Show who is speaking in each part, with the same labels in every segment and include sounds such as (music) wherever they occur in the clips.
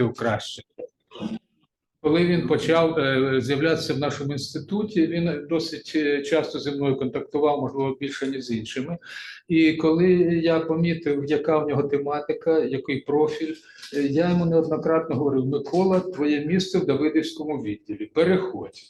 Speaker 1: помітив краще. Коли він почав е, з'являтися в нашому інституті, він досить е, часто зі мною контактував, можливо, більше ніж з іншими. І коли я помітив, яка в нього тематика, який профіль, е, я йому неоднократно говорив: Микола, твоє місце в Давидівському відділі. Переходь.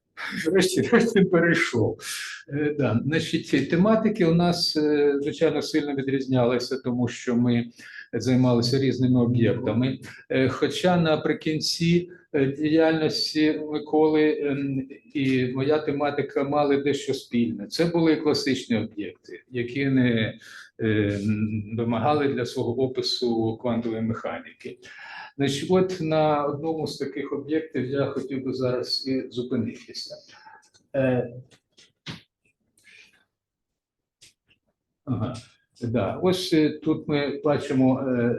Speaker 1: (laughs) Врешті решт він перейшов. Да. Значить, тематики у нас, звичайно, сильно відрізнялися, тому що ми займалися різними об'єктами. Е, Хоча наприкінці е, діяльності Миколи ем, і моя тематика мали дещо спільне. Це були класичні об'єкти, які не е, вимагали для свого опису квантової механіки. Значить, от на одному з таких об'єктів я хотів би зараз і зупинитися. Е, Ага, да. Ось е, тут ми бачимо е,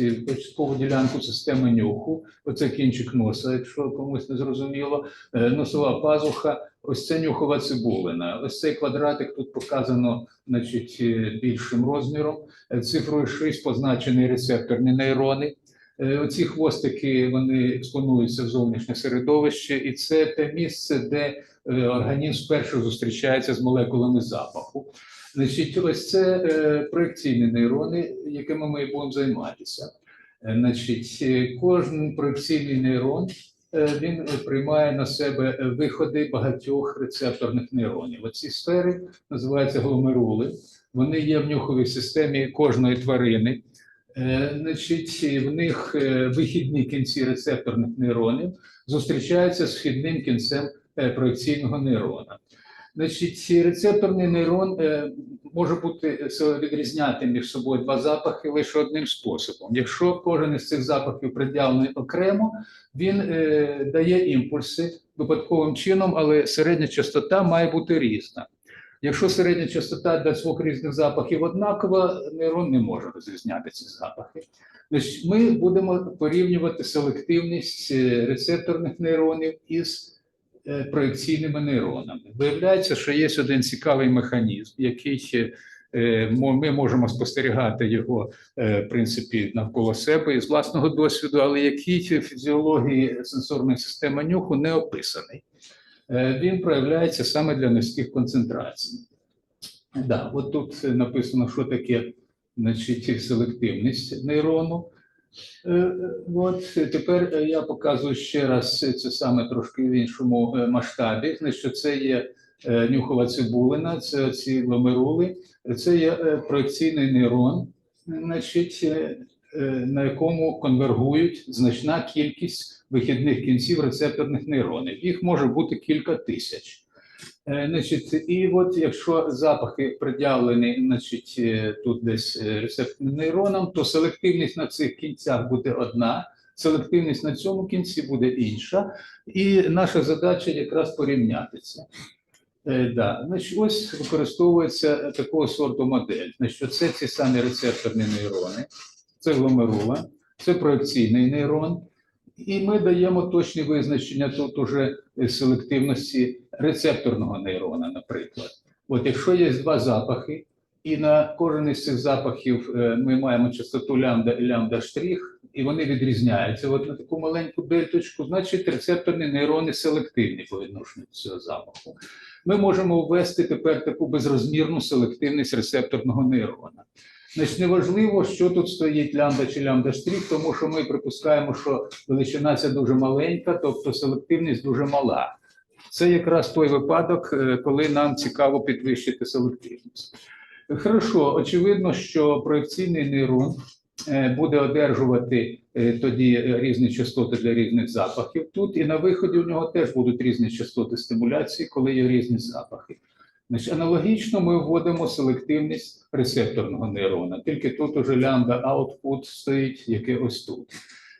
Speaker 1: е, початкову ділянку системи нюху. Оце кінчик носа, якщо комусь не зрозуміло. Носова пазуха, ось це нюхова цибулина. Ось цей квадратик тут показано значить, більшим розміром. Цифрою 6 позначені рецепторні нейрони. Оці хвостики вони експонуються в зовнішнє середовище, і це те місце, де організм вперше зустрічається з молекулами запаху. Значить, ось це е, проекційні нейрони, якими ми будемо займатися. Е, Значить, е, кожен проекційний нейрон е, він приймає на себе виходи багатьох рецепторних нейронів. Оці сфери називаються гломерули. Вони є в нюховій системі кожної тварини. Значить, в них вихідні кінці рецепторних нейронів зустрічаються з вхідним кінцем проекційного нейрона. Значить, рецепторний нейрон е, може бути відрізняти між собою два запахи лише одним способом. Якщо кожен із цих запахів приділений окремо, він е, дає імпульси випадковим чином, але середня частота має бути різна. Якщо середня частота для двох різних запахів однакова, нейрон не може розрізняти ці запахи. Значить, ми будемо порівнювати селективність е, рецепторних нейронів із е, проекційними нейронами. Виявляється, що є один цікавий механізм, який е, ми можемо спостерігати його е, в принципі навколо себе із власного досвіду, але який в фізіології сенсорної системи нюху не описаний. Е, Він проявляється саме для низьких концентрацій. Да, от тут е, написано, що таке значить, селективність нейрону. Е, е, От е, тепер я показую ще раз це саме трошки в іншому масштабі. Значить, це є нюхова цибулина, це ці гломерули, це є проекційний нейрон, значить, на якому конвергують значна кількість вихідних кінців рецепторних нейронів. Їх може бути кілька тисяч. Е, Значить, і от якщо запахи приділені, е, тут десь е, рецептним нейронам, то селективність на цих кінцях буде одна, селективність на цьому кінці буде інша, і наша задача якраз порівняти це. Да. Значить, ось використовується такого сорту модель. Значить, це ці самі рецепторні нейрони, це гломерула, це проекційний нейрон. І ми даємо точні визначення тут уже селективності рецепторного нейрона, наприклад. От якщо є два запахи, і на кожен із цих запахів е, ми маємо частоту лямбда лямбда штрих, і вони відрізняються. От на таку маленьку дельточку, значить рецепторні нейрони селективні по відношенню до цього запаху. Ми можемо ввести тепер таку безрозмірну селективність рецепторного нейрона. Значить, неважливо, що тут стоїть лямбда чи лямбда штрих, тому що ми припускаємо, що величина ця дуже маленька, тобто селективність дуже мала. Це якраз той випадок, е, коли нам цікаво підвищити селективність. Хорошо, очевидно, що проекційний нейрон е, буде одержувати е, тоді різні частоти для різних запахів. Тут і на виході у нього теж будуть різні частоти стимуляції, коли є різні запахи. Значить, аналогічно ми вводимо селективність рецепторного нейрона, тільки тут уже лямбда output стоїть, яке ось тут.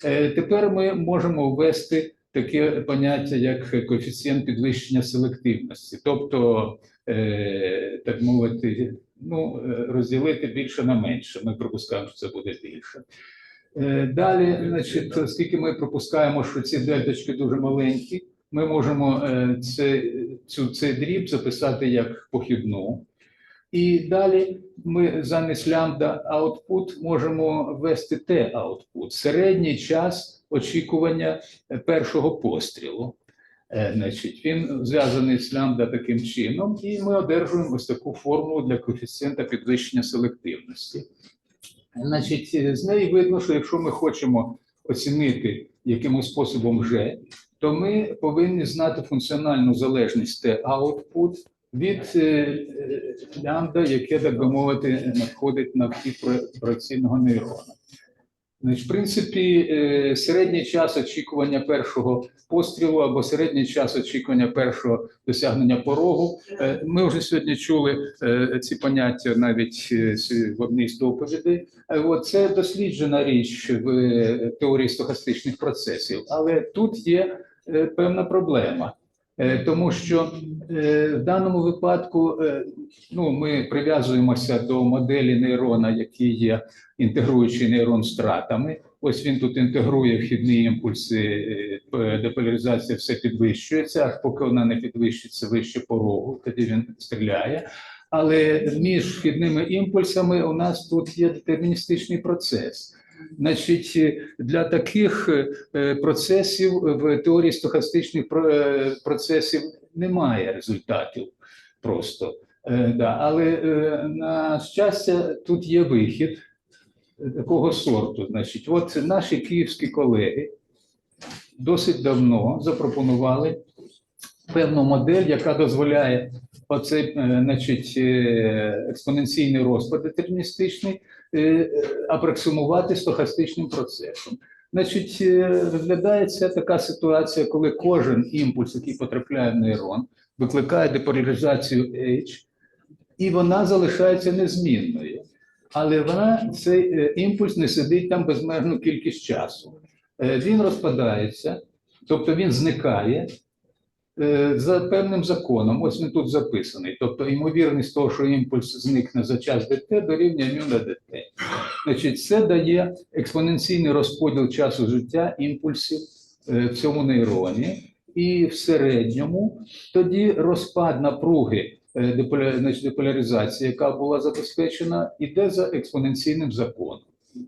Speaker 1: Е, Тепер ми можемо ввести таке поняття, як коефіцієнт підвищення селективності, тобто, е, так мовити, ну, е, розділити більше на менше. Ми припускаємо, що це буде більше. Далі, значить, оскільки ми пропускаємо, що ці дельточки дуже маленькі, ми можемо е, це, цю, цей дріб записати як похідну. І далі ми замість лямбда output можемо ввести T output, середній час очікування першого пострілу. Е, Значить, він зв'язаний з лямбда таким чином, і ми одержуємо ось таку формулу для коефіцієнта підвищення селективності. Значить, з неї видно, що якщо ми хочемо оцінити якимось способом G, то ми повинні знати функціональну залежність T output від е, е, лямбда, яке, так би мовити, надходить на вхід про- операційного нейрона. В принципі, е, середній час очікування першого пострілу або середній час очікування першого досягнення порогу. Ми вже сьогодні чули ці поняття навіть в одній з доповідей. Це досліджена річ в теорії стохастичних процесів, але тут є певна проблема. Е, Тому що е, в даному випадку е, ну, ми прив'язуємося до моделі нейрона, який є інтегруючий нейрон з втратами. Ось він тут інтегрує вхідні імпульси, е, деполяризація все підвищується, аж поки вона не підвищиться вище порогу, тоді він стріляє. Але між вхідними імпульсами у нас тут є детерміністичний процес. Значить, е, для таких е, процесів в теорії стохастичних е, процесів немає результатів просто. Е. Але е, на щастя, тут є вихід е, такого сорту. Значить, от наші київські колеги досить давно запропонували певну модель, яка дозволяє оцей, е, значить, е, експоненційний розпад детерміністичний е, апроксимувати стохастичним процесом. Значить, розглядається така ситуація, коли кожен імпульс, який потрапляє в нейрон, викликає деполяризацію H, і вона залишається незмінною. Але вона цей імпульс не сидить там безмежну кількість часу. Він розпадається, тобто він зникає за певним законом. Ось він тут записаний. Тобто, ймовірність того, що імпульс зникне за час dt, дорівнює μ на dt. Значить, це дає експоненційний розподіл часу життя імпульсів е, в цьому нейроні. І в середньому тоді розпад напруги е, деполяризації, яка була забезпечена, іде за експоненційним законом.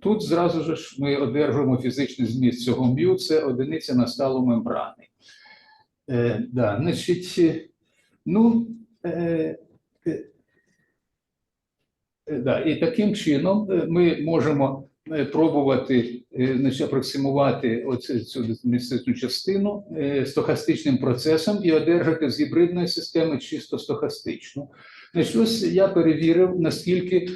Speaker 1: Тут зразу ж ми одержуємо фізичний зміст цього м'ю, це одиниця на сталу мембрани. Е, да, значить, е, ну, е, е, е, да, і таким чином е, ми можемо пробувати значить, апроксимувати оцю цю частину стохастичним процесом і одержати з гібридної системи чисто стохастичну. Значить, ось я перевірив, наскільки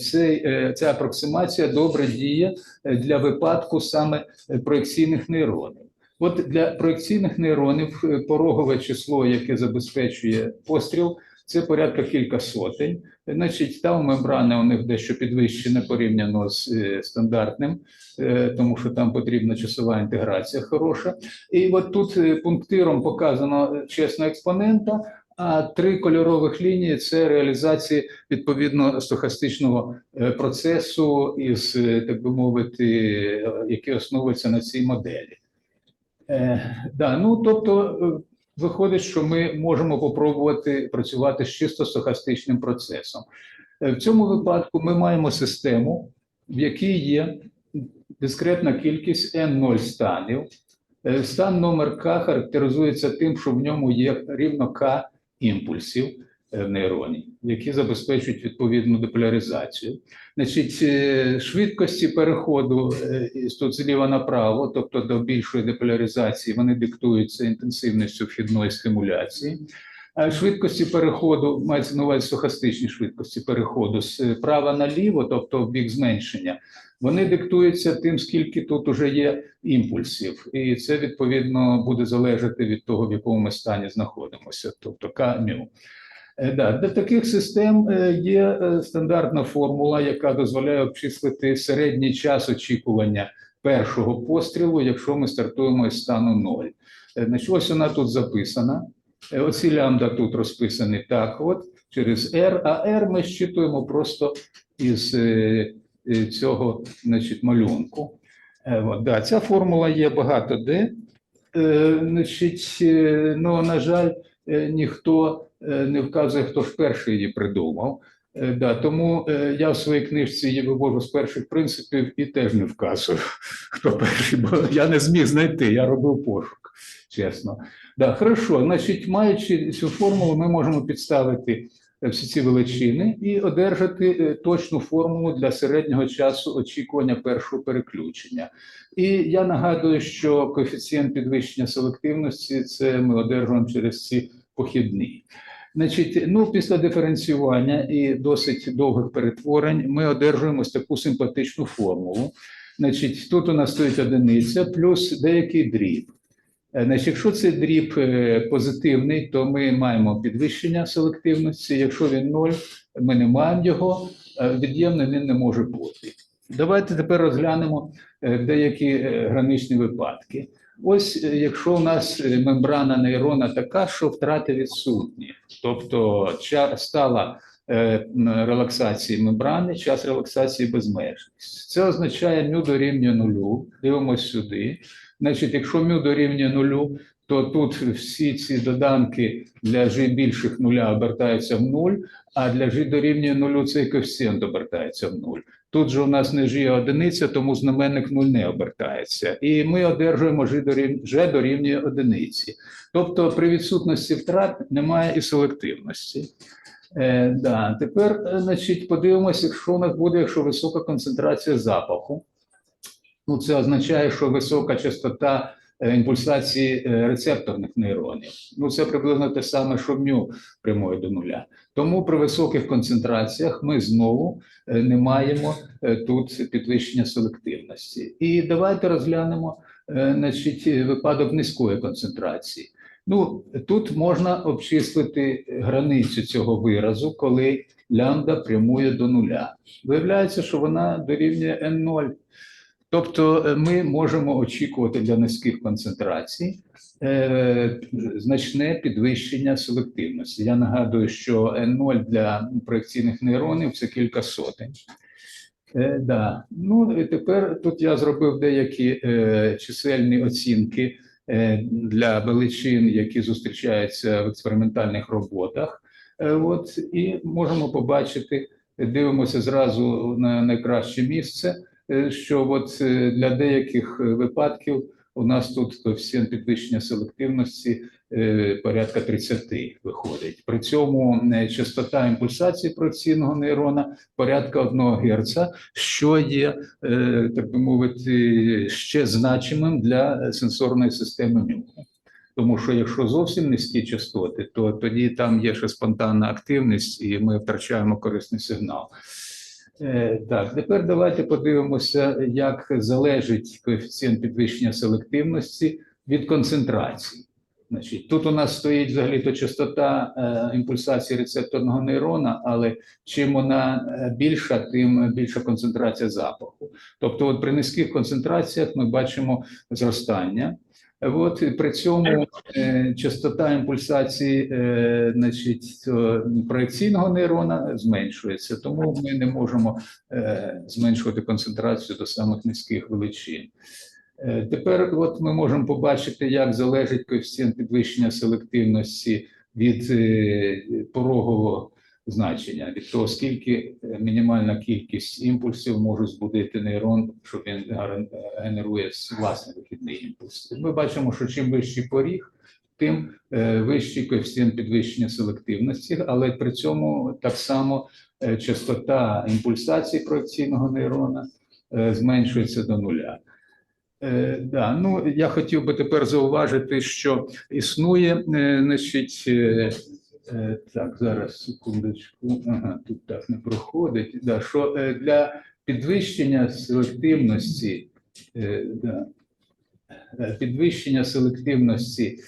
Speaker 1: цей, ця апроксимація добре діє для випадку саме проекційних нейронів. От для проекційних нейронів е, порогове число, яке забезпечує постріл, це порядка кілька сотень. Значить, там мембрани у них дещо підвищена порівняно з е, стандартним, е, тому що там потрібна часова інтеграція хороша. І от тут пунктиром показано чесна експонента. А три кольорових лінії це реалізація відповідно стохастичного процесу, із так би мовити, який основується на цій моделі. Е, да, ну тобто, е, виходить, що ми можемо попробувати працювати з чисто стохастичним процесом. Е, В цьому випадку ми маємо систему, в якій є дискретна кількість n0 станів. Стан номер К характеризується тим, що в ньому є рівно К імпульсів е, в нейроні, які забезпечують відповідну деполяризацію. Значить, е, швидкості переходу е, тут зліва направо, тобто до більшої деполяризації, вони диктуються інтенсивністю вхідної стимуляції. А швидкості переходу мається на увазі стохастичні швидкості переходу з права наліво, тобто в бік зменшення, вони диктуються тим, скільки тут уже є імпульсів, і це відповідно буде залежати від того, в якому ми стані знаходимося, тобто К-мю. Е, Да, для таких систем е, є е, стандартна формула, яка дозволяє обчислити середній час очікування першого пострілу, якщо ми стартуємо із стану 0. Е, Значить, ось вона тут записана. Оці лямбда тут розписані так, от через R, а R ми щитуємо просто із цього значить, малюнку. От, да, ця формула є багато де. Значить, ну, на жаль, ніхто не вказує, хто ж перший її придумав. Е, Да, тому е, я в своїй книжці її вивожу з перших принципів і теж не вказую, (laughs) хто перший, бо я не зміг знайти, я робив пошук, чесно. Да, хорошо, значить, маючи цю формулу, ми можемо підставити е, всі ці величини і одержати е, точну формулу для середнього часу очікування першого переключення. І я нагадую, що коефіцієнт підвищення селективності це ми одержуємо через ці похідні. Значить, ну після диференціювання і досить довгих перетворень ми одержуємо ось таку симпатичну формулу. Значить, тут у нас стоїть одиниця плюс деякий дріб. Е, Значить, якщо цей дріб е, позитивний, то ми маємо підвищення селективності. Якщо він ноль, ми не маємо його. е, Від'ємним він не може бути. Давайте тепер розглянемо деякі граничні випадки. Ось е, якщо у нас е, мембрана нейрона така, що втрати відсутні, тобто стала е, релаксації мембрани, час релаксації безмежність. Це означає мю дорівнює нулю. Дивимося сюди. Значить, якщо мю дорівнює нулю, то тут всі ці доданки для g більших нуля обертаються в нуль, а для g дорівнює нулю цей коефіцієнт обертається в нуль. Тут же у нас не g, а одиниця, тому знаменник нуль не обертається. І ми одержуємо g дорівнює, g дорівнює одиниці. Тобто при відсутності втрат немає і селективності. Е, да. Тепер, е, значить, подивимося, якщо у нас буде, якщо висока концентрація запаху. Ну, це означає, що висока частота імпульсації е, рецепторних нейронів. Ну, це приблизно те саме, що мю прямої до нуля. Тому при високих концентраціях ми знову е, не маємо е, тут підвищення селективності. І давайте розглянемо е, значить, випадок низької концентрації. Ну, тут можна обчислити границю цього виразу, коли лямбда прямує до нуля. Виявляється, що вона дорівнює n0. Тобто е, ми можемо очікувати для низьких концентрацій е, значне підвищення селективності. Я нагадую, що N0 для проекційних нейронів це кілька сотень. Е, да. Ну і тепер тут я зробив деякі е, чисельні оцінки е, для величин, які зустрічаються в експериментальних роботах. Е, от і можемо побачити, дивимося зразу на найкраще місце що от е, для деяких е, випадків у нас тут коефіцієнт підвищення селективності е, порядка 30 виходить. При цьому е, частота імпульсації проекційного нейрона порядка 1 Гц, що є, е, так би мовити, ще значимим для сенсорної системи нюху. Тому що якщо зовсім низькі частоти, то тоді там є ще спонтанна активність, і ми втрачаємо корисний сигнал. Е, Так, тепер давайте подивимося, як залежить коефіцієнт підвищення селективності від концентрації. Значить, тут у нас стоїть взагалі то частота е, імпульсації рецепторного нейрона, але чим вона е, більша, тим більша концентрація запаху. Тобто, от при низьких концентраціях ми бачимо зростання. От при цьому е, частота імпульсації е, значить, проекційного нейрона зменшується, тому ми не можемо е, зменшувати концентрацію до самих низьких величин. Тепер от ми можемо побачити, як залежить коефіцієнт підвищення селективності від порогового значення, від того, скільки е, мінімальна кількість імпульсів може збудити нейрон, щоб він генерує власний вихідний імпульс. Ми бачимо, що чим вищий поріг, тим е, вищий коефіцієнт підвищення селективності, але при цьому так само е, частота імпульсації проекційного нейрона е, зменшується до нуля. Е, да, ну я хотів би тепер зауважити, що існує, е, значить, е, е, так, зараз секундочку, ага, тут так не проходить. Да, що е, для підвищення селективності, е, да, е, підвищення селективності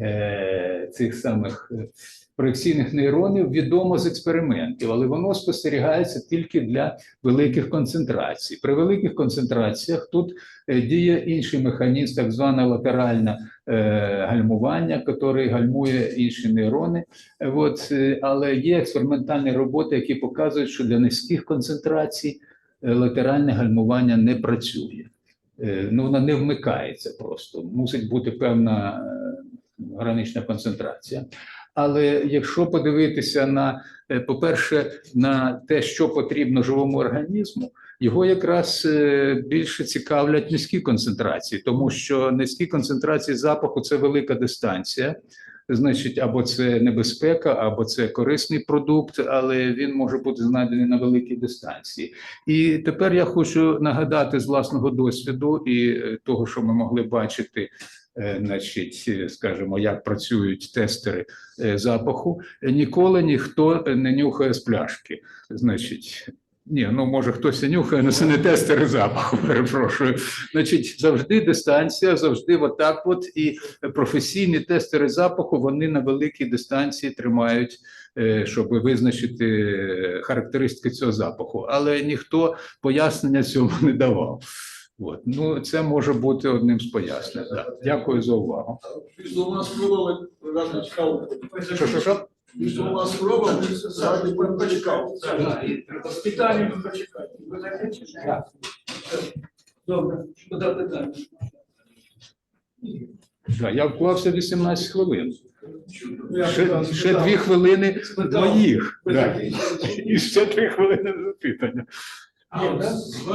Speaker 1: е, цих самих е, проекційних нейронів відомо з експериментів, але воно спостерігається тільки для великих концентрацій. При великих концентраціях тут е, діє інший механізм, так зване латеральне гальмування, який гальмує інші нейрони. От, але є експериментальні роботи, які показують, що для низьких концентрацій латеральне гальмування не працює. Ну, вона не вмикається просто. Мусить бути певна гранична концентрація. Але якщо подивитися на, е, по-перше, на те, що потрібно живому організму, його якраз е, більше цікавлять низькі концентрації, тому що низькі концентрації запаху це велика дистанція. Значить, або це небезпека, або це корисний продукт, але він може бути знайдений на великій дистанції. І тепер я хочу нагадати з власного досвіду і е, того, що ми могли бачити, значить, е, скажімо, як працюють тестери е, запаху. Е, Ніколи ніхто не нюхає з пляшки. Значить, ні, ну може хтось і нюхає, але це не тестери запаху. (laughs) Перепрошую. Значить, завжди дистанція, завжди отак. От і професійні тестери запаху вони на великій дистанції тримають, е, щоб визначити е, характеристики цього запаху. Але ніхто пояснення цьому не давав. От. Ну, це може бути одним з пояснень. Да. Дякую за увагу.
Speaker 2: Візума спроба ради цікаво.
Speaker 1: Що, що, що?
Speaker 2: Спроба ради почекав.
Speaker 3: Питання ви почекайте. Ви закінчите? Добре, питання?
Speaker 1: Да, я вклався 18 хвилин. Ще, ще дві хвилини моїх. Да. І ще три хвилини запитання.